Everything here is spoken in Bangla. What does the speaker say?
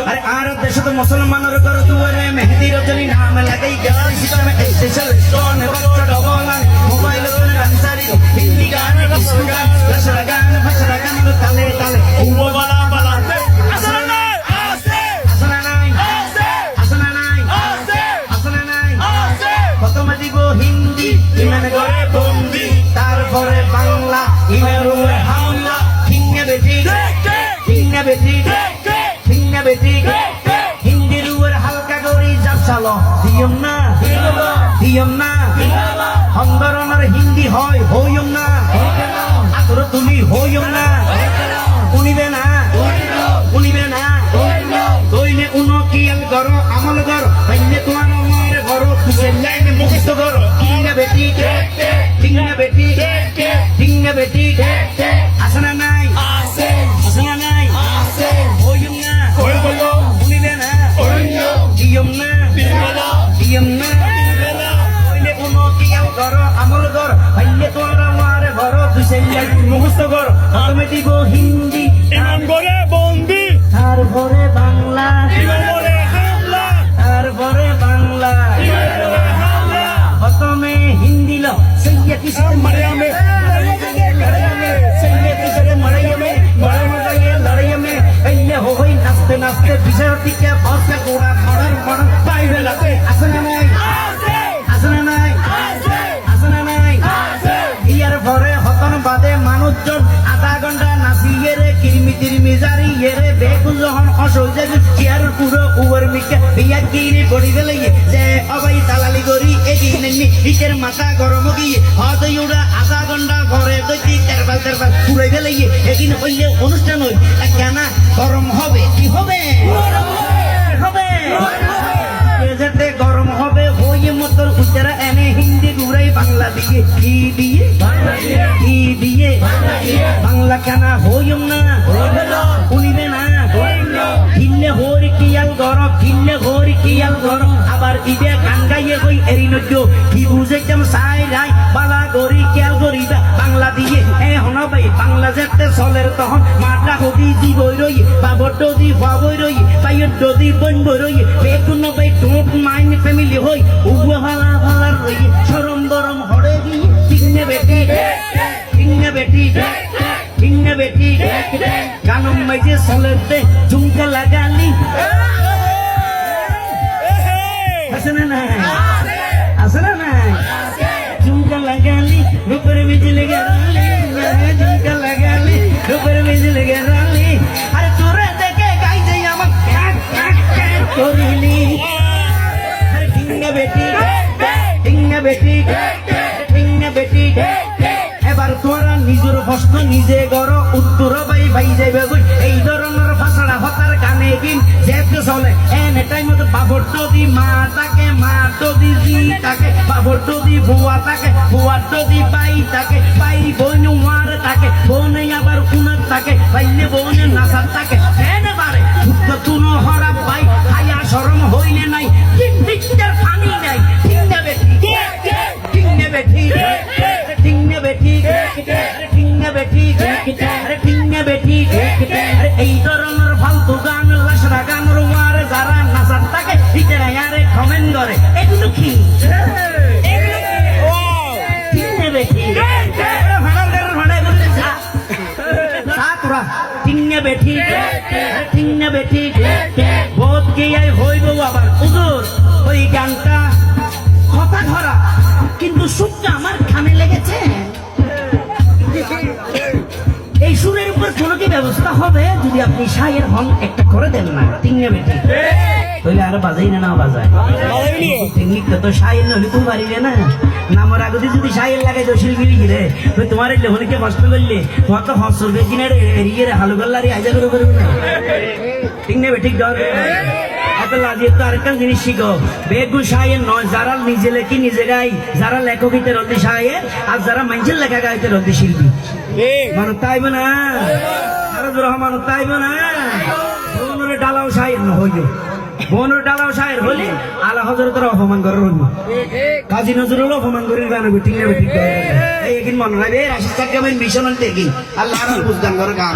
আরে আর দেশত মুসলমানের ঘর দুয়ারে মেহেদি রজনী নাম লাগাই গেল সিস্টেমে স্পেশাল স্টোন বড় double mobile phone Ansari, Hindi গান হন্দরনের হিন্দি হয় হইম না। আতর তুমি হইম না। শুনিবে না। শুনিবে না। তৈলে উনো কিয়াল করো আমল করো। আমল করো পাইলে তোমার আমার ঘর লাইনে মুখস্থ করো। তুমি দিব হিন্দি ইমাম করে বন্দি। তারপরে বাংলা ইমাম করে হামলা। তারপরে বাংলা। প্রথমে হিন্দি লো সৈয়া কিসে মারিয়ামে। সৈয়া কিসে মারিয়ামে। মারিয়ামে লড়াইয়ামে এইলে হই নাচতে নাচতে বিষয় দিকে রে কিরমি তিরমি জারিয়ে রে বেকু যখন চেয়ার পুরো উয়ার মিকে কিনে পড়ি গেলে যে অবাই দালালি করি এদিন নি ইটের মাথা গরম গিয়ে হয়তো ইউরা আধা ঘণ্টা ঘরে দইতি তেরবাল তেরবাল গেলে এদিন হইলে অনুষ্ঠান হই কেন গরম হবে। কি হবে? হবে। যেতে গরম হবে হই মতর উচ্চারা এনে হিন্দি ঘুরাই বাংলা দিয়ে। কি দিয়ে? কি দিয়ে। বাংলা কেন হইম না হরি কিয়াল আবার ইবে গান গাইয়ে কই এরি নদ্য। কি বুঝে কেম সাই রাই বালা গরি কিয়াল গরিবা বাংলা দিয়ে এ হন ভাই বাংলা যেতে চলের তখন মাটা হদি দি বই রই বাবর ডদি হওয়া রই বাইয়ের ডদি বন বই রই বেকুন ভাই ডোন্ট মাইন্ড ফ্যামিলি হই উগুয়া ভালা ভালার রই সরম গরম হড়ে গিয়ে কিনে বেটি। কিনে বেটি। কিনে বেটি। গানম মাইজে চলেতে ঝুমকা লাগালি। আছে না নাই? আছে। না নাই? ঝুমকা লাগালি রূপের বিজলি গেরালি ঝুমকা লাগালি রূপের বিজলি গেরালি আরে তোরে দেখে গাইছে আমার করিলি। বেটি টিঙ্গা বেটি টিঙ্গা বেটি। এবার তোরা নিজের প্রশ্ন নিজে গড় উত্তর বাই বাই যাইবে এই ধরনের ফাঁসড়া হতার গানে গিন যেতে চলে। এনে টাইমত বাবর যদি মা তাকে মা যদি জি তাকে বাবর যদি বুয়া তাকে বুয়ার যদি বাই তাকে বাই বোন মার তাকে বোনে আবার উনার তাকে বাইলে বোনে নাসার তাকে হায়া এই ধরনের টিঙ্গা বেঠি। টিঙ্গা বেঠি। বহুত গিয়ে হইব আবার। হুজুর, ওই গানটা কথা ধরা, কিন্তু সুরটা আমার খামে লেগেছে। এই সুরের উপর কোনো কি ব্যবস্থা হবে? যদি আপনি সাইয়ের হন, একটা করে দেন না। তিনটা বেটি তাহলে আর বাজাই না না? বাজায় টেকনিক তো সাইল নইলে তুমি পারিবে না? নামর আগতে যদি সাইল লাগাই তো শিল্পী গিরে তো তোমার এলে হলিকে কষ্ট করলে। তোমার তো হস চলবে কিনা রে? এরিয়ে রে হালু গল্লারি আইজা করে করবে না? ঠিক নেবে ঠিক ডর এত তো আরেকটা জিনিস শিখো। বেগু সাইয়ের নয় যারা নিজে লেখি নিজে গাই। যারা লেখকিতে রদ্দি সাইয়ের আর যারা মানুষের লেখা গাইতে রদ্দি শিল্পী। মানুষ তাইবে না। রহমান তাইবে না। ডালাও সাইয়ের না হইল বনুর ডালাও সাহের হলি, আলা হজরতের অপমান করে রইব কাজী নজরুল অপমান করে গান ঠিক না ঠিক এই একদিন মনে রাখবে রাশিদ সাহেব মিশন দেখি আল্লাহ বুঝদান করে গান।